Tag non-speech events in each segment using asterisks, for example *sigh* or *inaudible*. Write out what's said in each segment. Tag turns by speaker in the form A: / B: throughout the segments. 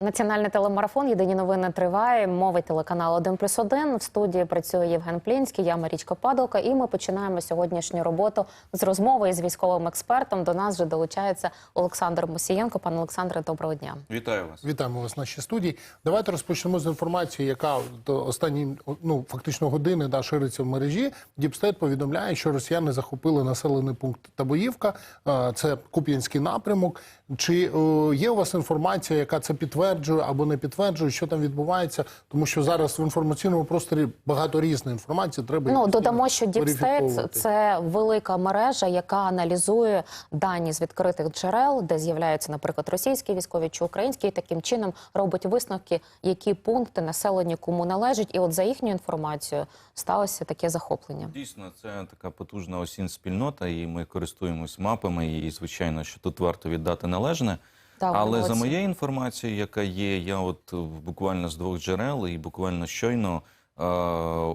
A: Національний телемарафон Єдині новини триває. Мовить телеканал 1 плюс 1. В студії працює Євген Плінський, я Марічка Падалка. І ми починаємо сьогоднішню роботу з розмови із військовим експертом. До нас вже долучається Олександр Мусієнко. Пане Олександре, доброго дня.
B: Вітаю вас.
C: Вітаємо вас в нашій студії. Давайте розпочнемо з інформації, яка до останні ну фактично години да, шириться в мережі. Діпстейт повідомляє, що росіяни захопили населений пункт Табоївка. Е, Це Куп'янський напрямок. Чи е, є у вас інформація, яка це підтверджує або не підтверджує, що там відбувається? Тому що зараз в інформаційному просторі багато різної інформації. Треба
A: Ну додамо, що Діпстейт це велика мережа, яка аналізує дані з відкритих джерел, де з'являються, наприклад, російські військові чи українські, і таким чином робить висновки, які пункти населення кому належать. І от за їхню інформацією сталося таке захоплення.
B: Дійсно, це така потужна осінь спільнота, і ми користуємось мапами. І звичайно, що тут варто віддати належне.
A: Так,
B: Але за моєю інформацією, яка є, я от е, буквально з двох джерел, і буквально щойно е,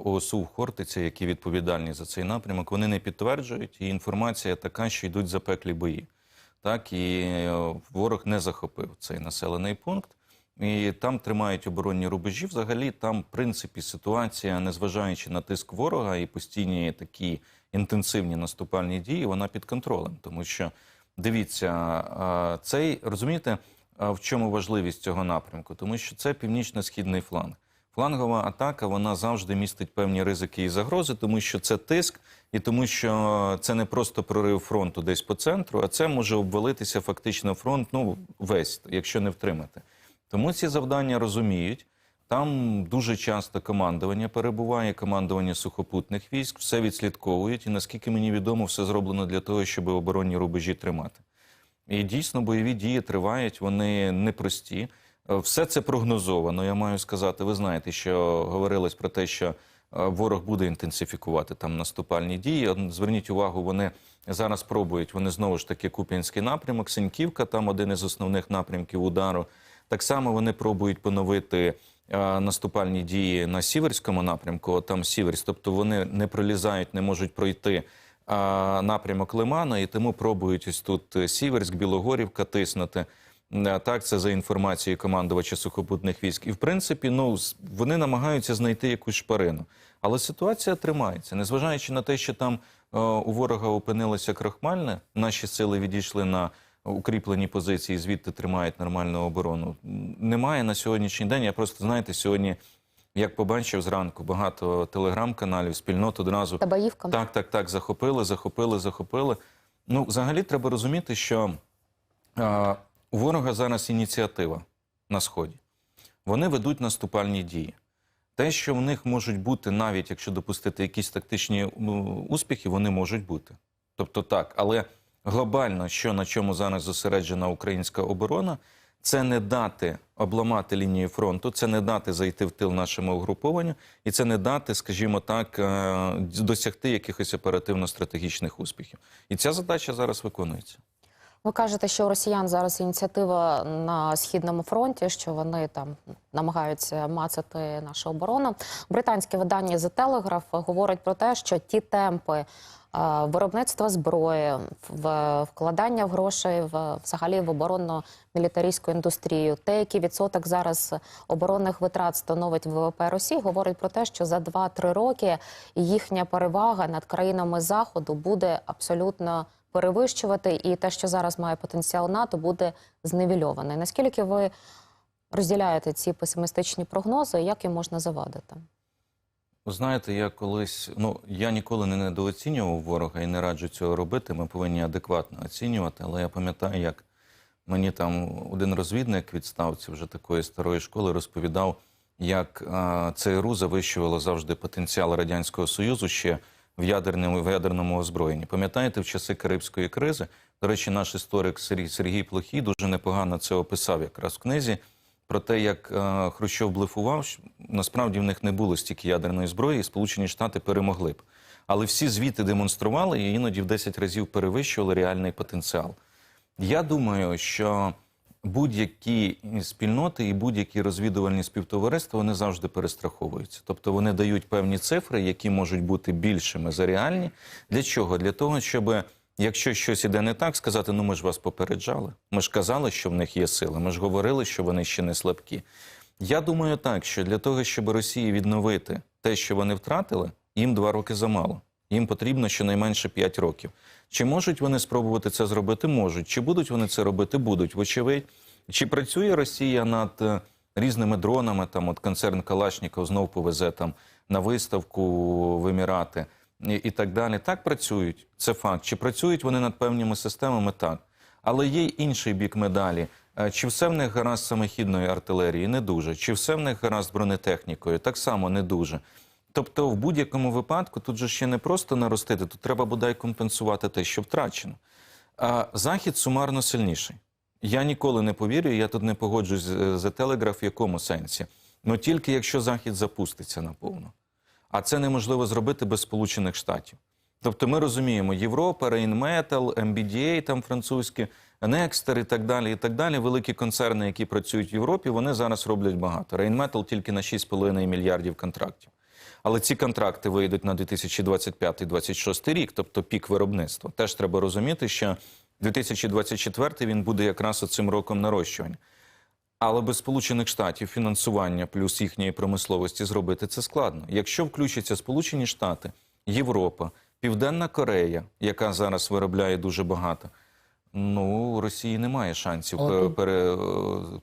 B: ОСУ в Хортиця, які відповідальні за цей напрямок, вони не підтверджують. І інформація така, що йдуть запеклі бої. Так і е, ворог не захопив цей населений пункт. І там тримають оборонні рубежі. Взагалі, там, в принципі, ситуація, незважаючи на тиск ворога і постійні такі інтенсивні наступальні дії, вона під контролем. Тому що дивіться, цей розумієте, в чому важливість цього напрямку? Тому що це північно-східний фланг. Флангова атака вона завжди містить певні ризики і загрози, тому що це тиск, і тому що це не просто прорив фронту десь по центру, а це може обвалитися фактично фронт, ну весь, якщо не втримати. Тому ці завдання розуміють. Там дуже часто командування перебуває, командування сухопутних військ, все відслідковують, і наскільки мені відомо, все зроблено для того, щоб оборонні рубежі тримати. І дійсно бойові дії тривають, вони непрості. Е, Все це прогнозовано. Я маю сказати. Ви знаєте, що говорилось про те, що е, ворог буде інтенсифікувати там наступальні дії. Зверніть увагу, вони зараз пробують. Вони знову ж таки Куп'янський напрямок, Синьківка, там один із основних напрямків удару. Так само вони пробують поновити наступальні дії на сіверському напрямку. Там Сіверськ, тобто вони не пролізають, не можуть пройти напрямок Лимана, і тому пробують ось тут е, Сіверськ, Білогорівка тиснути. Е, Так, це за інформацією командувача сухопутних військ. І в принципі, ну вони намагаються знайти якусь шпарину. Але ситуація тримається, незважаючи на те, що там е, у ворога опинилося крохмальне, наші сили відійшли на укріплені позиції, звідти тримають нормальну оборону. Немає на сьогоднішній день. Я просто знаєте, сьогодні, як побачив зранку, багато телеграм-каналів, спільнот одразу
A: Табаївка.
B: так, так, так, захопили, захопили, захопили. Ну, взагалі, треба розуміти, що а, у ворога зараз ініціатива на сході. Вони ведуть наступальні дії. Те, що в них можуть бути, навіть якщо допустити якісь тактичні ну, успіхи, вони можуть бути. Тобто так, але глобально, що на чому зараз зосереджена українська оборона, це не дати обламати лінію фронту, це не дати зайти в тил нашому угрупованню, і це не дати, скажімо так, е, досягти якихось оперативно-стратегічних успіхів. І ця задача зараз виконується.
A: Ви кажете, що у росіян зараз ініціатива на східному фронті, що вони там намагаються мацати нашу оборону. Британське видання The Telegraph говорить про те, що ті темпи виробництва зброї, в- вкладання грошей в взагалі в оборонно мілітарійську індустрію, те, який відсоток зараз оборонних витрат становить ВВП Росії, говорить про те, що за 2-3 роки їхня перевага над країнами Заходу буде абсолютно перевищувати, і те, що зараз має потенціал НАТО, буде зневільоване. Наскільки ви розділяєте ці песимістичні прогнози, як їм можна завадити?
B: Ви Знаєте, я колись ну я ніколи не недооцінював ворога і не раджу цього робити. Ми повинні адекватно оцінювати. Але я пам'ятаю, як мені там один розвідник відставці вже такої старої школи розповідав, як а, ЦРУ завищувало завжди потенціал радянського союзу ще в ядерному в ядерному озброєнні. Пам'ятаєте, в часи Карибської кризи, до речі, наш історик Сергій, Сергій Плохій дуже непогано це описав якраз в книзі про те, як е, Хрущов блефував, насправді в них не було стільки ядерної зброї, і Сполучені Штати перемогли б. Але всі звіти демонстрували і іноді в 10 разів перевищували реальний потенціал. Я думаю, що будь-які спільноти і будь-які розвідувальні співтовариства вони завжди перестраховуються. Тобто вони дають певні цифри, які можуть бути більшими за реальні. Для чого? Для того, щоб Якщо щось іде не так, сказати, ну ми ж вас попереджали. Ми ж казали, що в них є сили. Ми ж говорили, що вони ще не слабкі. Я думаю так, що для того, щоб Росії відновити те, що вони втратили, їм два роки замало. Їм потрібно щонайменше 5 років. Чи можуть вони спробувати це зробити? Можуть. Чи будуть вони це робити? Будуть, вочевидь. Чи працює Росія над е, різними дронами? Там от концерн Калашніков знов повезе там на виставку в Емірати і, так далі. Так працюють. Це факт. Чи працюють вони над певними системами? Так. Але є й інший бік медалі. Е, Чи все в них гаразд самохідної артилерії? Не дуже. Чи все в них гаразд бронетехнікою? Так само не дуже. Тобто, в будь-якому випадку тут же ще не просто наростити, тут треба бодай компенсувати те, що втрачено. А Захід сумарно сильніший. Я ніколи не повірю, я тут не погоджуюсь з за телеграф в якому сенсі. Ну тільки якщо Захід запуститься наповно. А це неможливо зробити без Сполучених Штатів. Тобто ми розуміємо, Європа, Rheinmetall, MBDA там французькі, Nexter і так далі, і так далі. Великі концерни, які працюють в Європі, вони зараз роблять багато. Rheinmetall тільки на 6,5 мільярдів контрактів. Але ці контракти вийдуть на 2025-2026 рік, тобто пік виробництва. Теж треба розуміти, що 2024 він буде якраз цим роком нарощування. Але без Сполучених Штатів фінансування плюс їхньої промисловості зробити це складно. Якщо включаться Сполучені Штати, Європа, Південна Корея, яка зараз виробляє дуже багато, ну у Росії немає шансів
C: тут-
B: пере,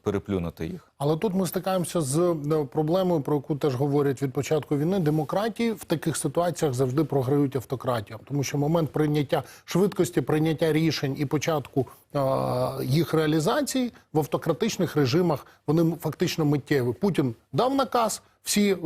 B: переплюнути їх.
C: Але тут ми стикаємося з е, проблемою, про яку теж говорять від початку війни. Демократії в таких ситуаціях завжди програють автократіям, тому що момент прийняття швидкості, прийняття рішень і початку е, їх реалізації в автократичних режимах вони фактично миттєві. Путін дав наказ. Всі е,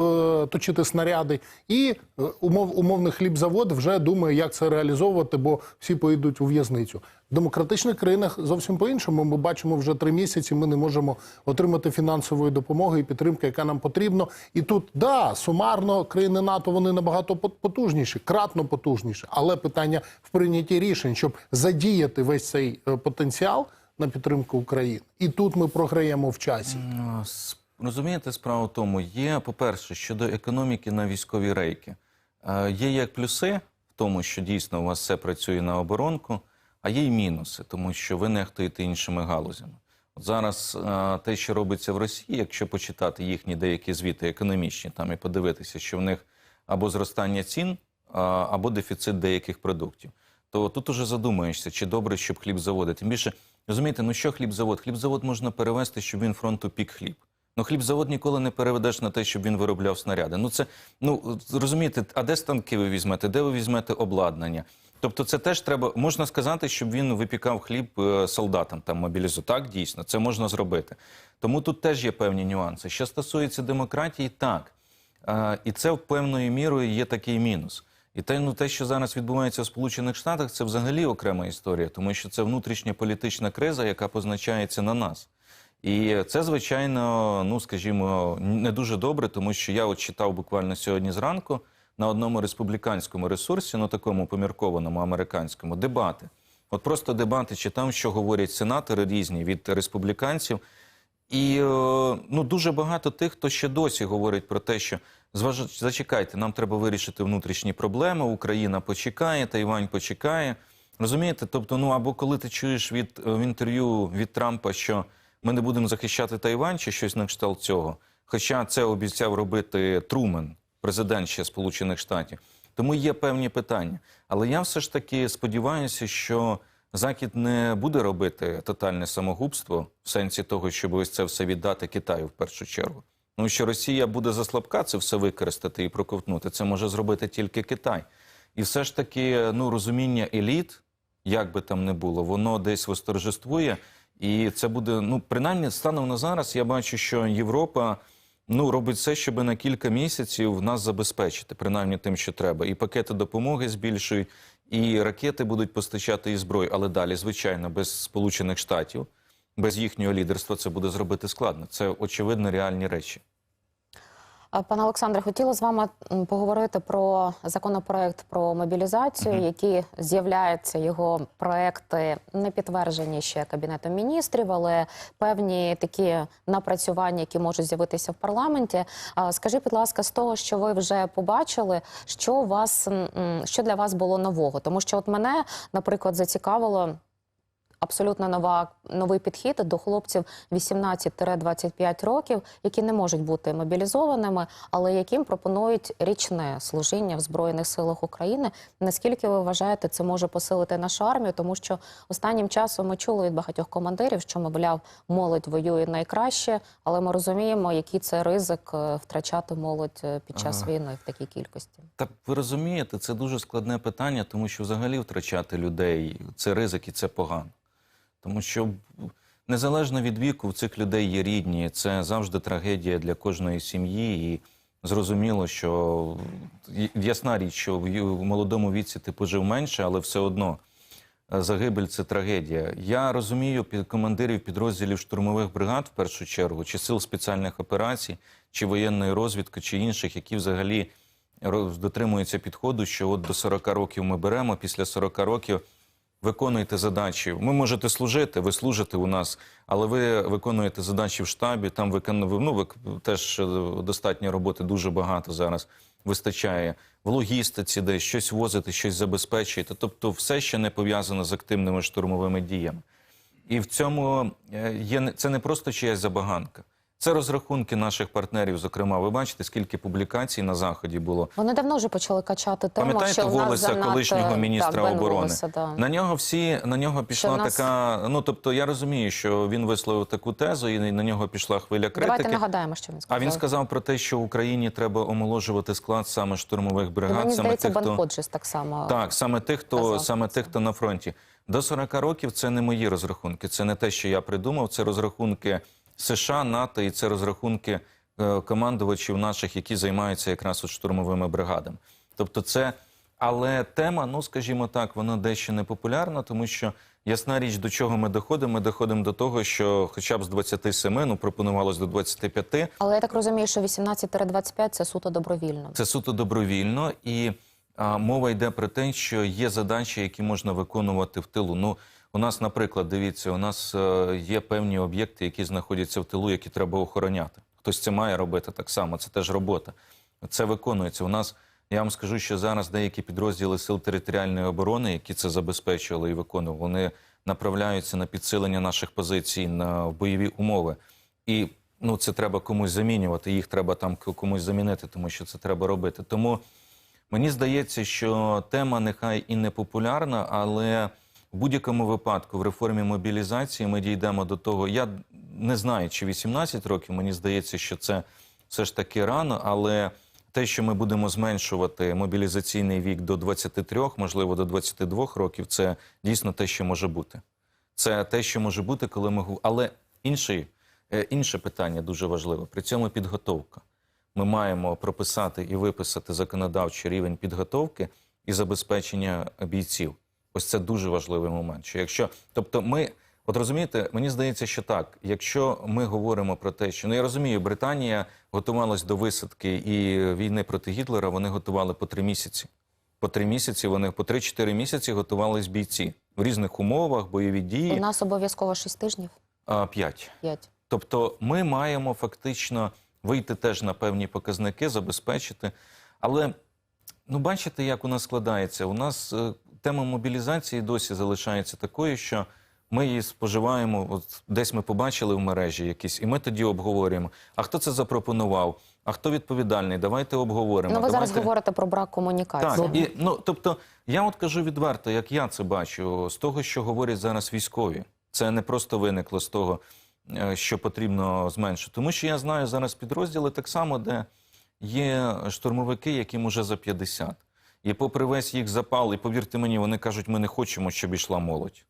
C: точити снаряди, і е, умов, умовний хлібзавод вже думає, як це реалізовувати, бо всі поїдуть у в'язницю. Демократичних країнах зовсім по-іншому. Ми бачимо вже три місяці. Ми не можемо отримати фінансової допомоги і підтримки, яка нам потрібна. І тут да, сумарно країни НАТО вони набагато пот- потужніші, кратно потужніші. Але питання в прийнятті рішень, щоб задіяти весь цей е, потенціал на підтримку України. І тут ми програємо в часі.
B: Розумієте, справа в тому, є, по-перше, щодо економіки на військові рейки. Е, Є як плюси в тому, що дійсно у вас все працює на оборонку, а є й мінуси, тому що ви нехтуєте іншими галузями. От зараз е, те, що робиться в Росії, якщо почитати їхні деякі звіти економічні там і подивитися, що в них або зростання цін, е, або дефіцит деяких продуктів, то тут уже задумаєшся, чи добре, щоб хлібзаводи. Тим більше, розумієте, ну що хлібзавод? Хлібзавод можна перевести, щоб він фронту пік хліб. Ну, хлібзавод ніколи не переведеш на те, щоб він виробляв снаряди. Ну це ну розумієте, а де станки ви візьмете, де ви візьмете обладнання? Тобто, це теж треба можна сказати, щоб він випікав хліб е, солдатам там мобілізу. Так, дійсно, це можна зробити. Тому тут теж є певні нюанси. Що стосується демократії, так Е, і це певною мірою є такий мінус. І те, ну, те, що зараз відбувається в Сполучених Штатах, це взагалі окрема історія, тому що це внутрішня політична криза, яка позначається на нас. І це, звичайно, ну скажімо, не дуже добре, тому що я от читав буквально сьогодні зранку на одному республіканському ресурсі, ну такому поміркованому американському, дебати. От просто дебати читав, що говорять сенатори різні від республіканців. І е, ну дуже багато тих, хто ще досі говорить про те, що зваж... зачекайте, нам треба вирішити внутрішні проблеми. Україна почекає, Тайвань почекає. Розумієте? Тобто, ну або коли ти чуєш від е, в інтерв'ю від Трампа, що ми не будемо захищати Тайвань чи щось на кшталт цього. Хоча це обіцяв робити Трумен, президент ще Сполучених Штатів. Тому є певні питання. Але я все ж таки сподіваюся, що Захід не буде робити тотальне самогубство в сенсі того, щоб ось це все віддати Китаю в першу чергу. Ну що Росія буде заслабка це все використати і проковтнути. Це може зробити тільки Китай. І все ж таки, ну розуміння еліт, як би там не було, воно десь восторжествує. І це буде, ну принаймні, станом на зараз, я бачу, що Європа ну робить все, щоб на кілька місяців нас забезпечити, принаймні тим, що треба. І пакети допомоги збільшують, і ракети будуть постачати і зброю. Але далі, звичайно, без Сполучених Штатів, без їхнього лідерства це буде зробити складно. Це очевидно реальні речі.
A: Пане Олександре, хотіла з вами поговорити про законопроект про мобілізацію, який з'являється його проекти не підтверджені ще кабінетом міністрів, але певні такі напрацювання, які можуть з'явитися в парламенті. Скажіть, будь ласка, з того, що ви вже побачили, що вас що для вас було нового? Тому що от мене, наприклад, зацікавило абсолютно нова новий підхід до хлопців 18-25 років, які не можуть бути мобілізованими, але яким пропонують річне служіння в збройних силах України. Наскільки ви вважаєте, це може посилити нашу армію? Тому що останнім часом ми чули від багатьох командирів, що мовляв, молодь воює найкраще, але ми розуміємо, який це ризик е, втрачати молодь е, під час
B: Ага.
A: війни в такій кількості.
B: Та ви розумієте, це дуже складне питання, тому що взагалі втрачати людей це ризик і це погано. Тому що незалежно від віку в цих людей є рідні, це завжди трагедія для кожної сім'ї. І зрозуміло, що ясна річ, що в молодому віці ти пожив менше, але все одно е, загибель це трагедія. Я розумію під командирів підрозділів штурмових бригад в першу чергу, чи сил спеціальних операцій, чи воєнної розвідки, чи інших, які взагалі дотримуються підходу, що от до 40 років ми беремо, після 40 років виконуєте задачі. Ви можете служити, ви служите у нас, але ви виконуєте задачі в штабі. Там виконує, ну, ви теж е, достатньо роботи дуже багато зараз вистачає. В логістиці, де щось возите, щось забезпечуєте. Тобто, все ще не пов'язано з активними штурмовими діями. І в цьому е, є це не просто чиясь забаганка. Це розрахунки наших партнерів. Зокрема, ви бачите, скільки публікацій на заході було.
A: Вони давно вже почали качати тему,
B: Пам'ятаєте
A: що в нас занадто...
B: колишнього міністра
A: так,
B: оборони?
A: Волоса, да.
B: На нього всі на нього пішла
A: нас-
B: така. Ну тобто, я розумію, що він висловив таку тезу, і на нього пішла хвиля критики.
A: Давайте нагадаємо, що він сказав.
B: А він сказав про те, що в Україні треба омоложувати склад саме штурмових
A: І
B: бригад,
A: мені
B: саме
A: здається,
B: тих, хто
A: так само.
B: так, саме тих, хто
A: казав
B: саме тих, хто на фронті. До 40 років це не мої розрахунки. Це не те, що я придумав. Це розрахунки США, НАТО і це розрахунки е, командувачів наших, які займаються якраз от штурмовими бригадами. Тобто, це але тема, ну скажімо так, вона дещо не популярна, тому що ясна річ, до чого ми доходимо. Ми доходимо до того, що хоча б з 27, ну пропонувалось до 25,
A: Але я так розумію, що 18-25 – це суто добровільно.
B: це суто добровільно, і а, мова йде про те, що є задачі, які можна виконувати в тилу. Ну, у нас, наприклад, дивіться, у нас е, є певні об'єкти, які знаходяться в тилу, які треба охороняти. Хтось це має робити так само. Це теж робота. Це виконується. У нас я вам скажу, що зараз деякі підрозділи сил територіальної оборони, які це забезпечували і виконували, вони направляються на підсилення наших позицій на бойові умови. І ну це треба комусь замінювати. Їх треба там комусь замінити, тому що це треба робити. Тому мені здається, що тема нехай і не популярна, але в будь-якому випадку в реформі мобілізації ми дійдемо до того. Я не знаю, чи 18 років. Мені здається, що це все ж таки рано, але те, що ми будемо зменшувати мобілізаційний вік до 23, можливо, до 22 років, це дійсно те, що може бути. Це те, що може бути, коли ми Але інший, е, інше питання дуже важливе. При цьому підготовка. Ми маємо прописати і виписати законодавчий рівень підготовки і забезпечення бійців. Ось це дуже важливий момент. Що якщо, тобто, ми, от розумієте, мені здається, що так, якщо ми говоримо про те, що ну я розумію, Британія готувалась до висадки і війни проти Гітлера, вони готували по три місяці. По три місяці вони по 3-4 місяці готувались бійці в різних умовах, бойові дії.
A: У нас обов'язково 6 тижнів,
B: А, П'ять.
A: 5.
B: Тобто ми маємо фактично вийти теж на певні показники, забезпечити. Але ну бачите, як у нас складається. У нас е, тема мобілізації досі залишається такою, що ми її споживаємо. От десь ми побачили в мережі якісь, і ми тоді обговорюємо. А хто це запропонував? А хто відповідальний? Давайте обговоримо.
A: Ну, ви зараз говорите про брак комунікації.
B: Так, і, ну, тобто, я от кажу відверто, як я це бачу, з того, що говорять зараз військові. Це не просто виникло з того, е, що потрібно зменшити. Тому що я знаю зараз підрозділи так само, де є штурмовики, яким уже за 50. І попри весь їх запал, і повірте мені, вони кажуть, ми не хочемо, щоб йшла молодь.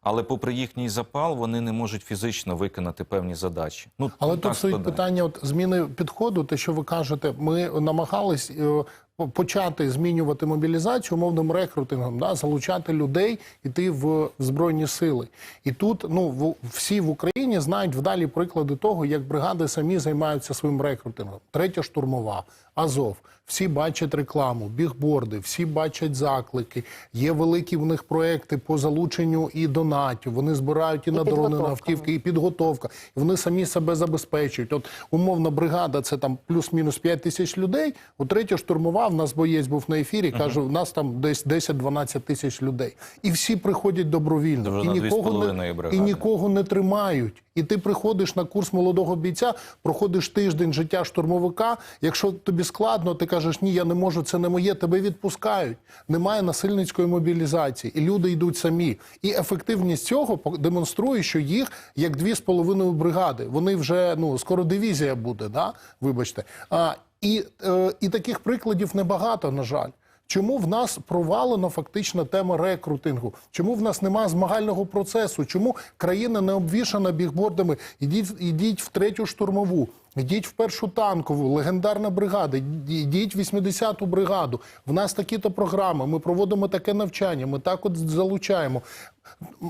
B: Але попри їхній запал, вони не можуть фізично виконати певні задачі. Ну,
C: Але тут стоїть питання от зміни підходу. Те, що ви кажете, ми намагались е, почати змінювати мобілізацію умовним рекрутингом, да, залучати людей, іти в збройні сили. І тут ну в, всі в Україні знають вдалі приклади того, як бригади самі займаються своїм рекрутингом. Третя штурмова, Азов. Всі бачать рекламу, бігборди, всі бачать заклики. Є великі в них проекти по залученню і донатів. Вони збирають і, на дрони, на автівки, і підготовка. І вони самі себе забезпечують. От умовна бригада, це там плюс-мінус 5 тисяч людей. У третя штурмова в нас боєць був на ефірі. каже, у нас там десь 10-12 тисяч людей. І всі приходять добровільно. І нікого не і нікого не тримають. І ти приходиш на курс молодого бійця, проходиш тиждень життя штурмовика. Якщо тобі складно, ти кажеш, ні, я не можу, це не моє, тебе відпускають. Немає насильницької мобілізації, і люди йдуть самі. І ефективність цього демонструє, що їх як дві з половиною бригади. Вони вже ну скоро дивізія буде, да? вибачте. А, і, е, і таких прикладів небагато, на жаль. Чому в нас провалена фактично тема рекрутингу? Чому в нас немає змагального процесу? Чому країна не обвішана бігбордами? Ідіть, ідіть в третю штурмову, ідіть в першу танкову, легендарна бригада, ідіть в 80-ту бригаду. В нас такі-то програми. Ми проводимо таке навчання. Ми так от залучаємо.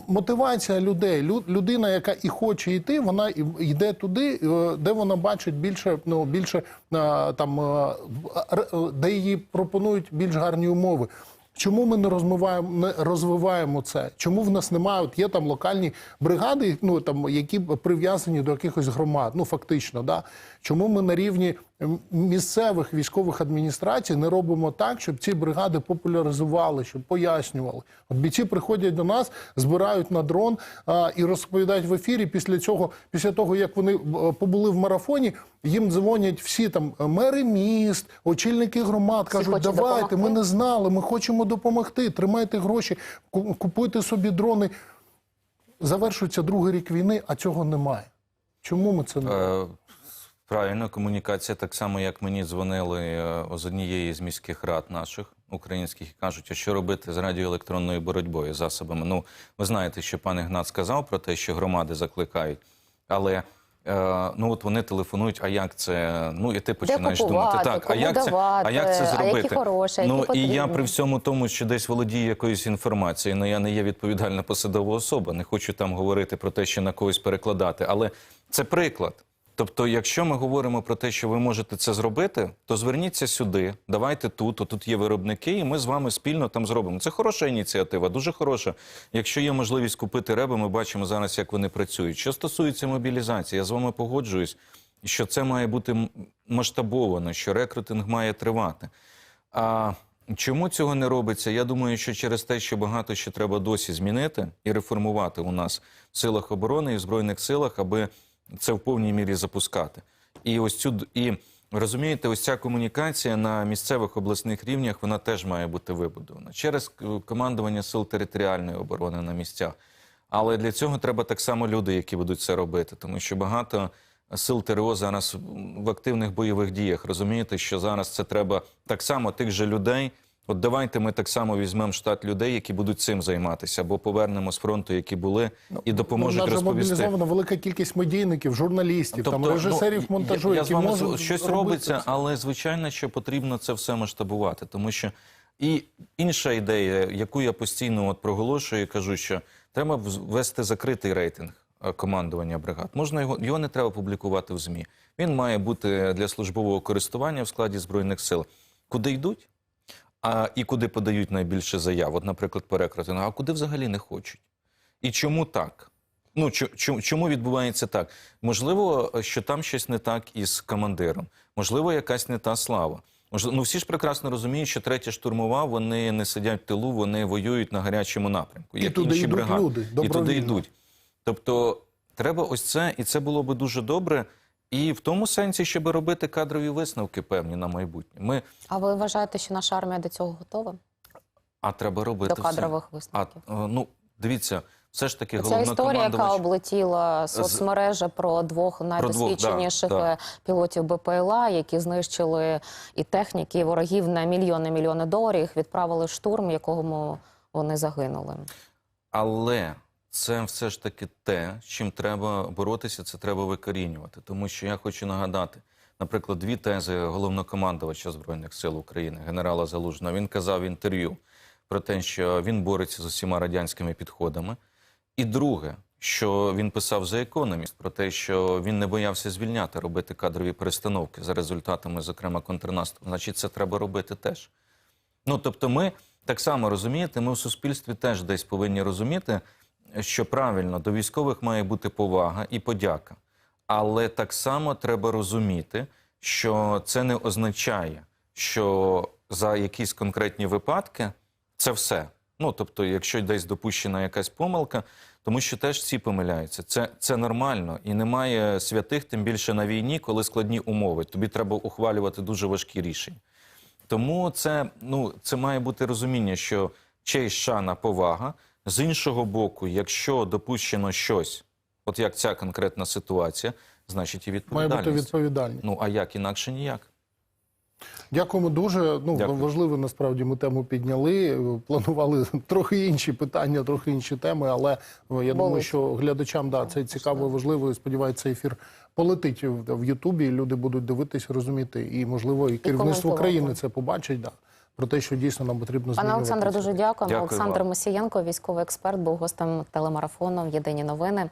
C: Мотивація людей. Лю- Людина, яка і хоче йти, вона йде туди, е, де вона бачить більше, ну більше е, там, е, де їй пропонують більш гарні умови. Чому ми не розмиваємо, не розвиваємо це? Чому в нас немає? От є там локальні бригади, ну там які прив'язані до якихось громад, ну фактично, да. Чому ми на рівні місцевих військових адміністрацій не робимо так, щоб ці бригади популяризували, щоб пояснювали? От бійці приходять до нас, збирають на дрон а, і розповідають в ефірі. Після цього, після того як вони е, побули в марафоні, їм дзвонять всі там е, мери міст, очільники громад, кажуть, давайте, ми не знали, ми хочемо допомогти. Тримайте гроші, купуйте собі дрони. Завершується другий рік війни, а цього немає. Чому ми це не
B: Е, Правильно, комунікація так само, як мені дзвонили е, з однієї з міських рад наших українських і кажуть, а що робити з радіоелектронною боротьбою засобами. Ну, ви знаєте, що пан Ігнат сказав про те, що громади закликають, але. е, Ну от вони телефонують, а як це? Ну і ти починаєш
A: купувати,
B: думати, так, а як це, а як це
A: а які хороші, які
B: ну і я при всьому тому, що десь володію якоюсь інформацією, але я не є відповідальна посадова особа. Не хочу там говорити про те, що на когось перекладати. Але це приклад. Тобто, якщо ми говоримо про те, що ви можете це зробити, то зверніться сюди, давайте тут, тут є виробники, і ми з вами спільно там зробимо. Це хороша ініціатива, дуже хороша. Якщо є можливість купити реби, ми бачимо зараз, як вони працюють. Що стосується мобілізації, я з вами погоджуюсь, що це має бути масштабовано, що рекрутинг має тривати. А чому цього не робиться? Я думаю, що через те, що багато ще треба досі змінити і реформувати у нас в силах оборони і в збройних силах, аби це в повній мірі запускати. І ось цю і розумієте, ось ця комунікація на місцевих обласних рівнях вона теж має бути вибудована через командування сил територіальної оборони на місцях. Але для цього треба так само люди, які будуть це робити, тому що багато сил ТРО зараз в активних бойових діях. Розумієте, що зараз це треба так само тих же людей. От давайте ми так само візьмемо штат людей, які будуть цим займатися, або повернемо з фронту, які були, і допоможуть
C: Ну,
B: розповісти.
C: мобілізована велика кількість медійників, журналістів, там режисерів
B: ну,
C: монтажу,
B: я, я
C: які
B: з вами
C: можуть
B: щось робиться,
C: це.
B: але звичайно, що потрібно це все масштабувати, тому що і інша ідея, яку я постійно от проголошую, і кажу, що треба ввести закритий рейтинг е, командування бригад. Можна його його не треба публікувати в змі. Він має бути для службового користування в складі збройних сил. Куди йдуть? А і куди подають найбільше заяв, от, наприклад, по а куди взагалі не хочуть. І чому так? Ну чо- чо- чому відбувається так? Можливо, що там щось не так із командиром, можливо, якась не та слава. Ну всі ж прекрасно розуміють, що третя штурмова вони не сидять в тилу, вони воюють на гарячому напрямку.
C: І
B: як
C: туди
B: інші
C: йдуть
B: бригади.
C: люди,
B: і туди йдуть. Тобто, треба ось це, і це було би дуже добре. І в тому сенсі, щоб робити кадрові висновки певні на майбутнє. Ми
A: А ви вважаєте, що наша армія до цього готова?
B: а треба робити
A: До кадрових
B: А
A: висновків?
B: е, ну дивіться, все ж таки
A: Ця історія, яка облетіла соцмережі про двох найдосвідченіших
B: да, да.
A: е, пілотів БПЛА, які знищили і техніки, і ворогів на мільйони мільйони доларів, їх відправили в штурм, якому вони загинули.
B: Але це все ж таки те, з чим треба боротися, це треба викорінювати. Тому що я хочу нагадати: наприклад, дві тези головнокомандувача Збройних сил України, генерала Залужного. Він казав в інтерв'ю про те, що він бореться з усіма радянськими підходами. І друге, що він писав за економіст, про те, що він не боявся звільняти, робити кадрові перестановки за результатами, зокрема, контрнаступу. Значить, це треба робити теж. Ну тобто, ми так само розумієте, ми в суспільстві теж десь повинні розуміти, що правильно до військових має бути повага і подяка. Але так само треба розуміти, що це не означає, що за якісь конкретні випадки це все. Ну тобто, якщо десь допущена якась помилка, тому що теж всі помиляються. Це, це нормально і немає святих, тим більше на війні, коли складні умови. Тобі треба ухвалювати дуже важкі рішення. Тому це, ну, це має бути розуміння, що честь, шана, повага. З іншого боку, якщо допущено щось, от як ця конкретна ситуація, значить і
C: Має бути відповідальність.
B: Ну а як інакше ніяк.
C: Дякуємо дуже. Ну
B: Дякую.
C: важливо насправді ми тему підняли. Планували *laughs* трохи інші питання, трохи інші теми. Але е, я думаю, що глядачам да це цікаво, і важливо. І сподіваюся, ефір полетить в Ютубі. і Люди будуть дивитись, розуміти, і можливо, і керівництво
A: коментувати.
C: країни це побачить. Да про те, що дійсно нам потрібно
A: Пане. Олександре, дуже дякуємо.
B: Дякую
A: Олександр
B: вам.
A: Мосієнко, військовий експерт, був гостем телемарафону Єдині новини.